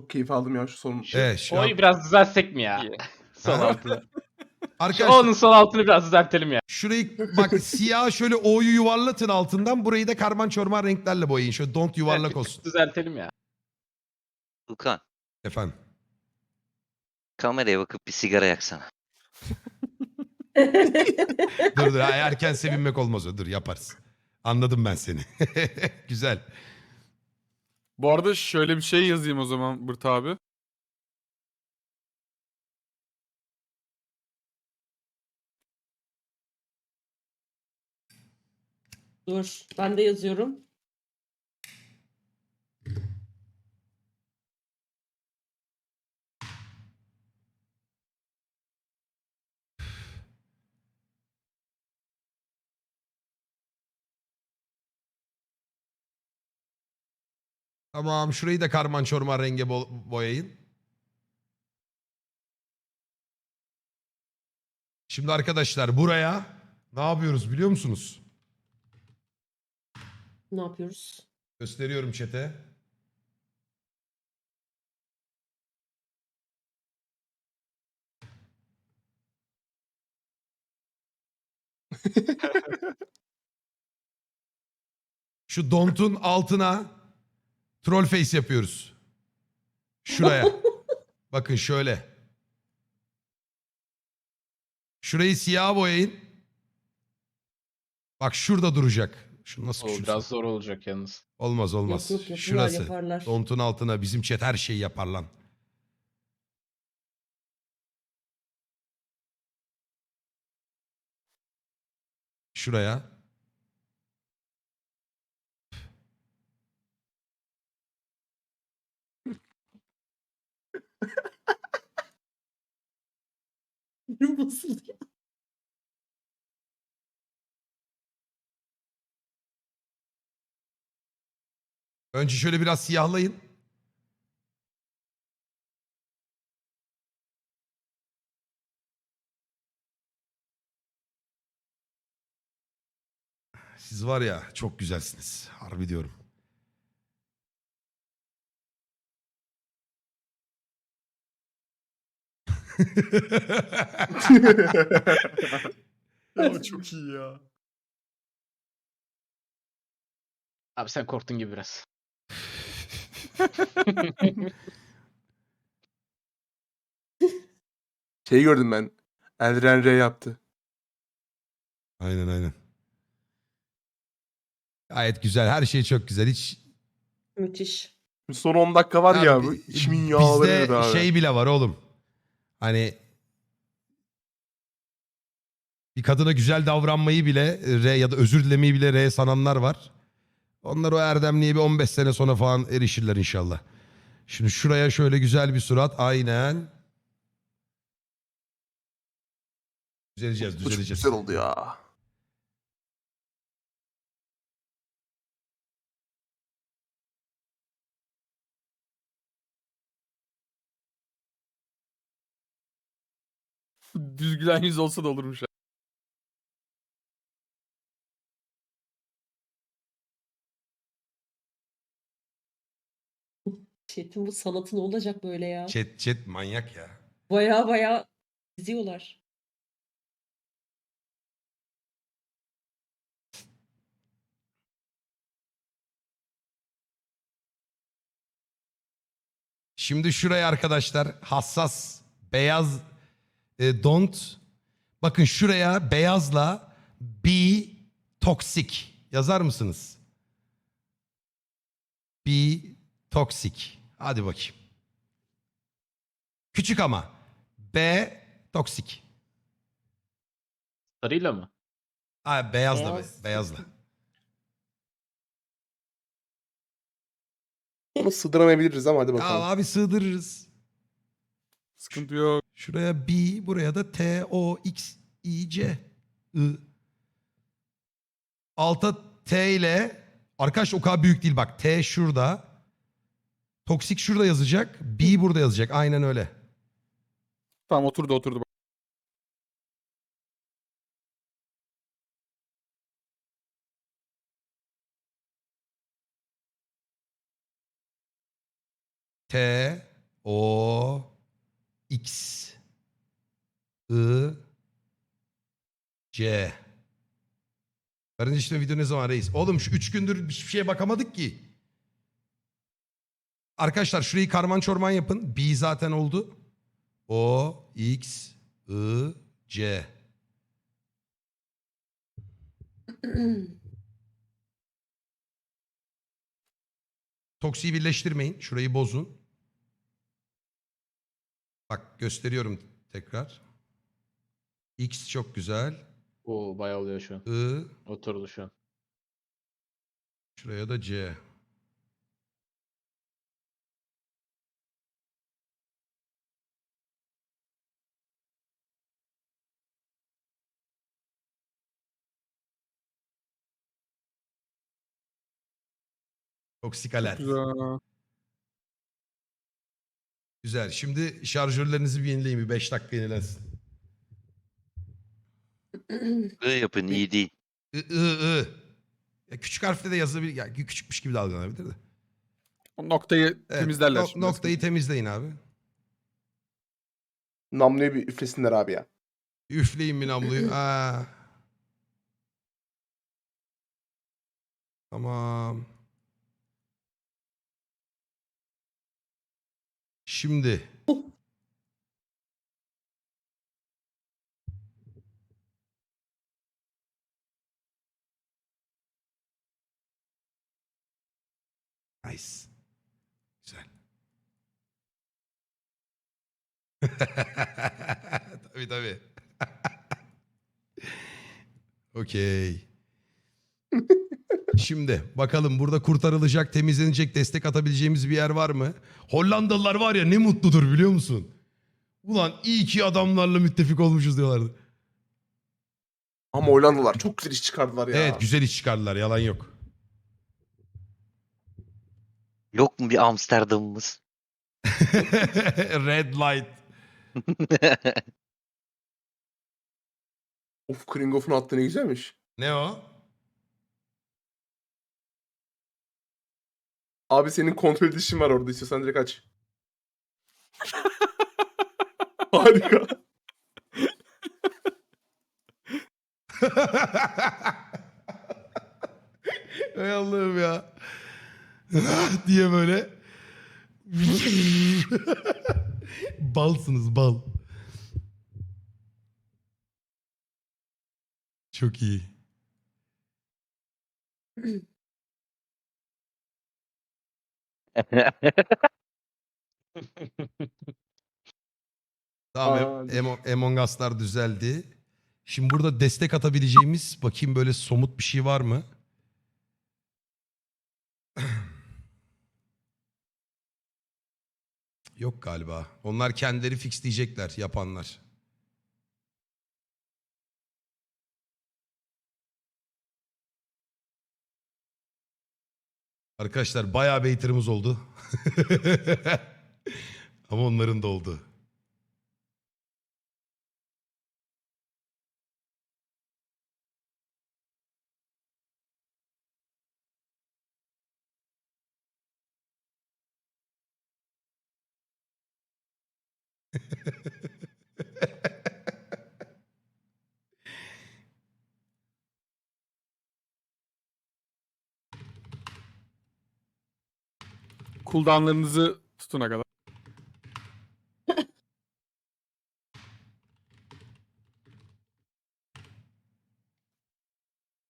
Çok keyif aldım ya şu son. Evet şu an... O'yu biraz düzeltsek mi ya? Son Ha? altını. Şu Arkadaşlar O'nun son altını biraz düzeltelim ya. şurayı bak siyah şöyle O'yu yuvarlatın altından. Burayı da karman çorman renklerle boyayın. Şöyle don't yuvarlak olsun. Düzeltelim ya. Furkan Efendim. kameraya bakıp bir sigara yaksana. Dur dur ha, erken sevinmek olmaz o. Dur yaparız. Anladım ben seni. Güzel. Bu arada şöyle bir şey yazayım o zaman Bırt abi. Dur. Ben de yazıyorum. Tamam şurayı da karman çorman renge bo- boyayın. Şimdi arkadaşlar buraya ne yapıyoruz biliyor musunuz? Ne yapıyoruz? Gösteriyorum çete. Şu dontun altına troll face yapıyoruz. Şuraya. Bakın şöyle. Şurayı siyah boyayın. Bak şurada duracak. Şu nasıl O küçülsün? biraz zor olacak yalnız. Olmaz olmaz. Yok yok Şurası. yaparlar. Dontun altına bizim chat her şeyi yapar lan. Şuraya. Basıldı ya. Önce şöyle biraz siyahlayın. Siz var ya çok güzelsiniz. Harbi diyorum. Ya çok iyi ya. Abi sen korktun gibi biraz. Şey gördüm ben. Eldiren R yaptı. aynen aynen. Gayet güzel. Her şey çok güzel. Hiç Müthiş. Son 10 dakika var ya, Abi, bu içimin yağları Bizde abi. şey bile var oğlum. Hani bir kadına güzel davranmayı bile R ya da özür dilemeyi bile R sananlar var. Onlar o erdemliğe bir 15 sene sonra falan erişirler inşallah. Şimdi şuraya şöyle güzel bir surat. Aynen. Düzeleceğiz, düzeleceğiz. güzel oldu ya. Düz gülen yüz olsa da olurmuş. ha. Chat'in bu sanatı ne olacak böyle ya? Chat, chat manyak ya. Baya baya izliyorlar. Şimdi şuraya arkadaşlar hassas beyaz e, don't. Bakın şuraya beyazla be toxic yazar mısınız? Be toxic. Hadi bakayım. Küçük ama. B toxic. Sarıyla mı? Ha, beyazla be, Beyaz. beyazla. Onu sığdıramayabiliriz ama hadi Ya bakalım. abi sığdırırız. Sıkıntı yok. Şuraya B, buraya da T, O, X, I, C, I. Alta T ile arkadaş o kadar büyük değil bak. T şurada. Toksik şurada yazacak. B burada yazacak. Aynen öyle. Tamam oturdu oturdu. T, O X I C Karınca işte video ne zaman reis? Oğlum şu üç gündür hiçbir şeye bakamadık ki. Arkadaşlar şurayı karman çorman yapın. B zaten oldu. O X I C Toksiyi birleştirmeyin. Şurayı bozun. Bak gösteriyorum tekrar. X çok güzel. Oo bayağı oluyor şu an. I Oturdu şu an. şuraya da C. Toksik alet. Güzel. Güzel. Şimdi şarjörlerinizi bir yenileyin. Bir 5 dakika yenilensin. I yapın iyi değil. I, I, I. Ya küçük harfle de yazılabilir. Ya küçükmüş gibi de algılanabilir de. O noktayı Evet, temizlerler nok- şimdi. noktayı temizleyin abi. Namluyu bir üflesinler abi ya. Üfleyin bir namluyu. Aa. Tamam. Şimdi. Nice. Güzel. tabii tabii. Okey. Şimdi bakalım burada kurtarılacak, temizlenecek, destek atabileceğimiz bir yer var mı? Hollandalılar var ya ne mutludur biliyor musun? Ulan iyi ki adamlarla müttefik olmuşuz diyorlardı. Ama Hollandalılar çok güzel iş çıkardılar ya. Evet güzel iş çıkardılar yalan yok. Yok mu bir Amsterdam'ımız? Red light. Of Kringoff'un attığı ne güzelmiş. Ne o? Abi senin kontrol dişin var orada istiyorsan direkt aç. Harika. Ey Allah'ım ya. diye böyle. Balsınız bal. Çok iyi. Tamam Aa, Am- Am- Among Us'lar düzeldi. Şimdi burada destek atabileceğimiz bakayım böyle somut bir şey var mı? Yok galiba. Onlar kendileri fixleyecekler yapanlar. Arkadaşlar bayağı beytirimiz oldu. Ama onların da oldu. Cooldownlarınızı tutuna kadar.